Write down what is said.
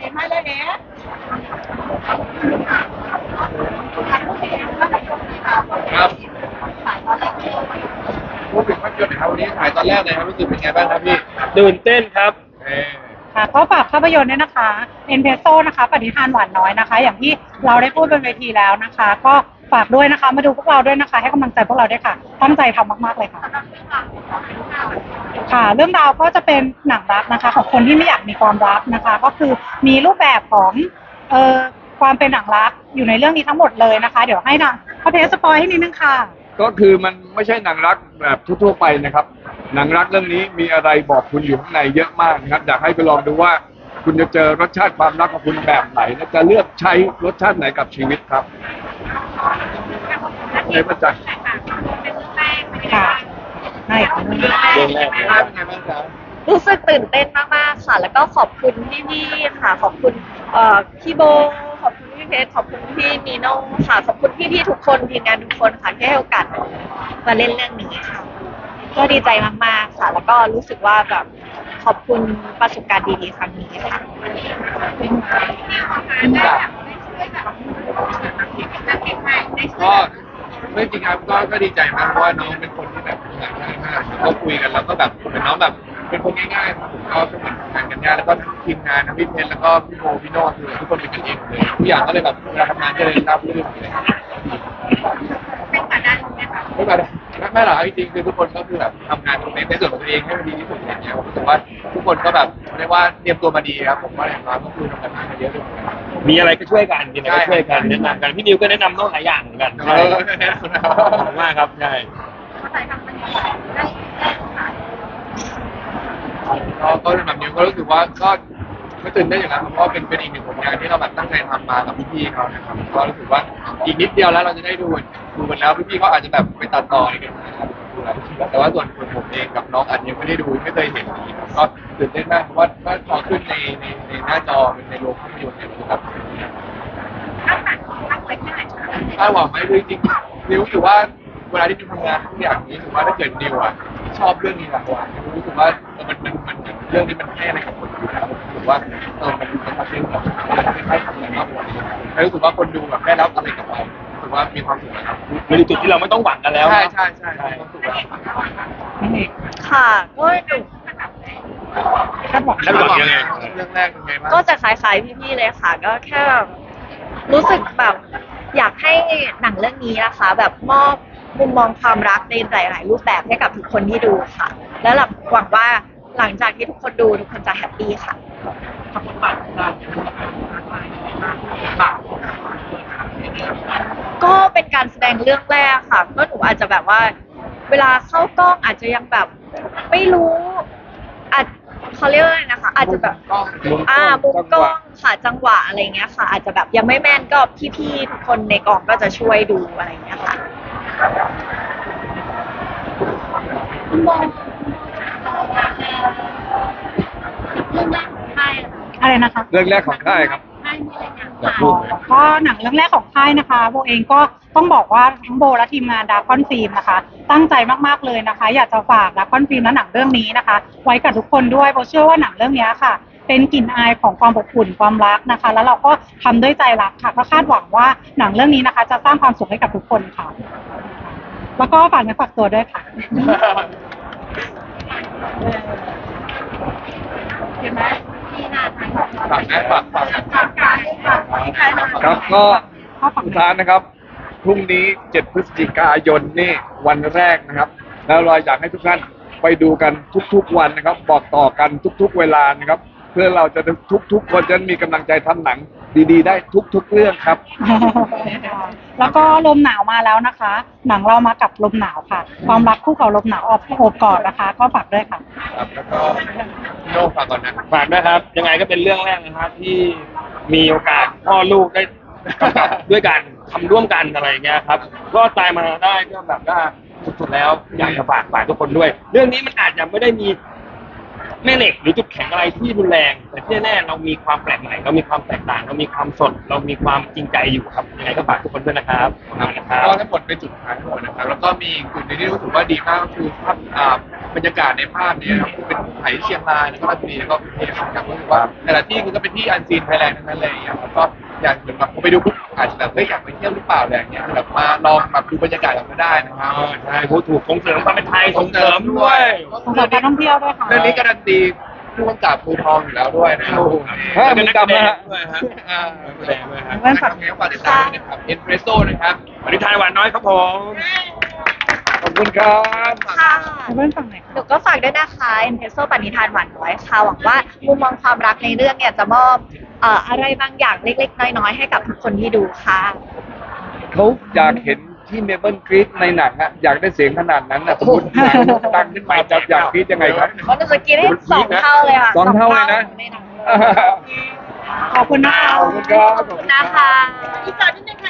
เห็นไหมเลยเอ๊ะครับพูดถึงภาพยนตร์หน่อยครับวันนี้ถ่ายตอนแรกเลยครับรู้สึกเป็นไงบ้างครับพี่ตื่นเต้นครับ เอ่อค่ะก็ฝากภาพยนตร์เนี่ยนะคะเอ็นเพโซนะคะ ปฏิทานหวานน้อยนะคะ อย่างที่เราได้พูดบนเวทีแล้วนะคะ ก็ ฝากด้วยนะคะ มาดูพวกเราด้วยนะคะ ให้กำลังใจพวกเราด้วยค่ะ ตั้งใจทำมาก ๆ เลยค่ะ ค่ะ เรื่องราวก็จะเป็นหนังรักนะคะ ของคนที่ไม่อยากมีความรักนะคะ ก็คือมีรูปแบบของเอ่อความเป็นหนังรักอยู่ในเรื่องนี้ทั้งหมดเลยนะคะ เดี๋ยวให้นางพระเพชรสปอยให้นิดนึงค่ะ ก็คือมันไม่ใช่หนังรักแบบทั่วๆไปนะครับ หนังรักเรื่องนี้มีอะไรบอกคุณอยู่ข้างในเยอะมากนะครับ อยากให้ไปลองดูว่าคุณจะเจอรสชาติความรักของคุณแบบไหนและจะเลือกใช้รสชาติไหนกับชีวิตครับ ในประจักษ์ค่ะไม่เรื่องแรกเป็นไงบ้างครับรู้สึกตื่นเต้นมากๆค่ะ แล้วก็ขอบคุณพี่ๆค่ะ ขอบคุณเอ่อพี่โบ ขอบคุณพี่เพชร ขอบคุณพี่นีโน่ค่ะ ขอบคุณพี่ๆทุกคนทีมงานทุกคนค่ะที่ให้โอกาสมาเล่นเรื่องนี้ค่ะ ก็ดีใจมากๆค่ะ แล้วก็รู้สึกว่าแบบขอบคุณประสบการณ์ดีๆครั้งนี้ค่ะ ก็ ไม่จริงครับก็ก็ดีใจมากเพราะว่าน้องเป็นคนที่แบบทำงานง่ายมากก็คุยกันแล้วก็แบบเป็นน้องแบบเป็นคนง่ายๆครับผมก็เป็นคนทำงานกันง่ายแล้วก็ทั้งทีมงานทั้งพี่เพชรแล้วก็พี่โมพี่โน่คือทุกคนเป็นกันเองหมดเลยทุกอย่างก็เลยแบบเวลาทำงานก็เลยราบรื่นเลยไม่มาได้ ไม่หรอกจริงๆคือทุกคนก็คือแบบทำงานในในส่วนของตัวเองให้มันดีที่สุดอย่างเงี้ยผมรู้สึกว่าทุกคนก็แบบเรียกว่าเตรียมตัวมาดีครับผมว่าอย่างน้อยก็คือทำกันบ้านมาเยอะด้วยเหมือนกัน มีอะไรก็ช่วยกันมีอะไรก็ช่วยกันแนะนำกันพี่นิวก็แนะนำน้องหลายอย่างเหมือนกันเอใช่อแน่นอนขอบคุณมากครับใช่ก็ก็แบบนี้ก็รู้สึกว่าก็ ก็ตื่นเต้นอย่างนั้นเพราะว่าเป็นเป็นอีกหนึ่งผลงานที่เราแบบตั้งใจทำมากับพี่ๆเขานะครับก็รู้สึกว่าอีกนิดเดียวแล้วเราจะได้ดูดูกันแล้วพี่ๆเขาอาจจะแบบไปตัดต่ออะไรกันนะครับดูแล้วแต่ว่าส่วนส่วนผมเองกับน้องอันยังไม่ได้ดูไม่เคยเห็นนี้ครับก็ตื่นเต้นมากเพราะว่าก็พอขึ้นในในในหน้าจอเป็นในโรงภาพยนตร์เนี่ยคือแบบคาดหวังไหมคือจริงๆนิวรู้สึกว่าเวลาที่นิวทำงานทุกอย่างนี้ถือว่าถ้าเกิดนิวอะ ชอบเรื่องนี้หลักกว่านิวรู้สึกว่ามันมันมันเรื่องนี้มันให้อะไรกับคนดูแล้วรู้สึกว่าเออมันมันทำให้แบบมันไม่ใช่ทำอะไรมากกว่านี้แล้วรู้สึกว่าคนดูแบบได้รับอะไรกลับไปรู้สึกว่ามีความสุขนะครับมันอยู่จุดที่เราไม่ต้องหวังกันแล้วใช่ใช่ใช่มีความสุขแล้วค่ะก็หนูคาดหวังคาดหวังยังไงเรื่องแรกเป็นไงบ้างก็จะคล้ายๆพี่ๆเลยค่ะ ก็แค่แบบรู้สึกแบบอยากให้หนังเรื่องนี้นะคะ แบบมอบ มุมมองความรักในหลาย ๆ รูปแบบให้กับทุกคนที่ดูค่ะ แล้วหวังว่าหลังจากที่ทุกคนดูทุกคนจะแฮปปี้ค่ะก็เป็นการแสดงเรื่องแรกค่ะก็หนูอาจจะแบบว่า เวลาเข้ากล้องอาจจะยังแบบ ไม่รู้อาจเขาเรียกว่าอะไรนะคะ อาจจะแบบกล้องมุมกล้องอ่ามุมจังกหล้วะองค่ะจังหวะอะไรเงี้ยค่ะ อาจจะแบบยังไม่แม่นก็พี่ๆทุกคนในกองก็จะช่วยดูอะไรเงี้ยค่ะ อะไรนะคะ เรื่องแรกของค่ายครับอยากพูดไหม ก็หนังเรื่องแรกของค่ายนะคะโบเองก็ต้องบอกว่าทั้งโบและทีมงานดาร์คอนฟิล์มนะคะ ตั้งใจมากๆเลยนะคะ อยากจะฝากดาร์คอนฟิล์มและหนังเรื่องนี้นะคะ ไว้กับทุกคนด้วยโบเชื่อว่าหนังเรื่องนี้ค่ะ เป็นกลิ่นอายของความอบอุ่นความรักนะคะ แล้วเราก็ทำด้วยใจรักค่ะก็คาดหวังว่าหนังเรื่องนี้นะคะ จะสร้างความสุขให้กับทุกคนค่ะ แล้วก็ฝากเนื้อฝากตัวด้วยค่ะฝากนะฝากฝากครับก็สุดท้ายนะครับพรุ่งนี้ 7 พฤศจิกายนนี่วันแรกนะครับ แล้วเราอยากให้ทุกท่านไปดูกันทุกๆวันนะครับ บอกต่อกันทุกๆเวลานะครับ เพื่อเราจะทุกๆคนจะมีกำลังใจทำหนัง ดีๆ ได้ทุกๆเรื่องครับ แล้วก็ลมหนาวมาแล้วนะคะ หนังเรามากับลมหนาวค่ะ ความรักคู่กับลมหนาวออบโอบกอดนะคะ ก็ฝากด้วยค่ะ ครับแล้วก็พี่โน่ฝากก่อนนะฝากนะครับ ยังไงก็เป็นเรื่องแรกนะครับที่มีโอกาสพ่อลูกได้กำกับด้วยกันทำร่วมกันอะไรอย่างเงี้ยครับก็ตายมาได้ก็แบบว่าสุดๆแล้วอยากจะฝากฝากทุกคนด้วย เรื่องนี้มันอาจจะไม่ได้มี แม่เหล็กหรือจุดแข็งอะไรที่รุนแรง แต่ที่แน่ๆเรามีความแปลกใหม่เรามีความแตกต่าง เรามีความสด เรามีความจริงใจอยู่ครับยังไงก็ฝากทุกคนด้วยนะครับขอบคุณนะครับ ก็ทั้งหมดเป็นจุดขายทั้งหมดนะครับ แล้วก็มีอีกจุดหนึงที่รู้สึกว่าดีมากก็คือภาพอ่า บรรยากาศในภาพเนี้ครับเป็นไผ่เชียงรายแล้วก็ราชบุรีแล้วก็กรุงเทพครับก็คือว่าแต่ละที่คือก็เป็นที่อันซีนไทยแลนด์ทั้งนั้นเลยอย่างเงี้ยครับก็อยากเหมือนแบบผมไปดูปุ๊บอาจจะแบบเฮ้ยอยากไปเที่ยวหรือเปล่าอะไรอย่างเงี้ยแบบมาลองแบบดูบรรยากาศกันก็ได้นะครับใช่พูดถูกส่งเสริมความเป็นไทยส่งเสริมด้วยสำหรับการท่องเที่ยวด้วยค่ะเรื่องนี้การันตีผู้กำกับมือทองอยู่แล้วด้วยนะครับฮะมึงจำนะฮะด้วยฮะแสดงด้วยฮะนฝากทำไงก็ฝากติดตามนะครับเอ็นเฟรสโซ่นะครับปริทานหวานน้อยครับผม คุณครับค่ะเพื่อนฝั่งไหนหนูก็ฝากด้วยนะคะเอ็นเพโซปณิธานหวานน้อยค่ะหวังว่ามุมมองความรักในเรื่องเนี่ยจะมอบเอ่ออะไรบางอย่างเล็ก ๆ น้อยๆให้กับทุกคนที่ดูค่ะเขาอยากเห็นที่เมเปิลกรีดในหนังอะอยากได้เสียงขนาดนั้นอะสมมติหนังตั้งขึ้นมาจะอยากกรีดยังไงครับเพราะหนูจะกินได้สองเท่าเลยค่ะสองเท่าเลยนะ ในหนังขอบคุณนะคะขอบคุณครับ ขอบคุณนะคะ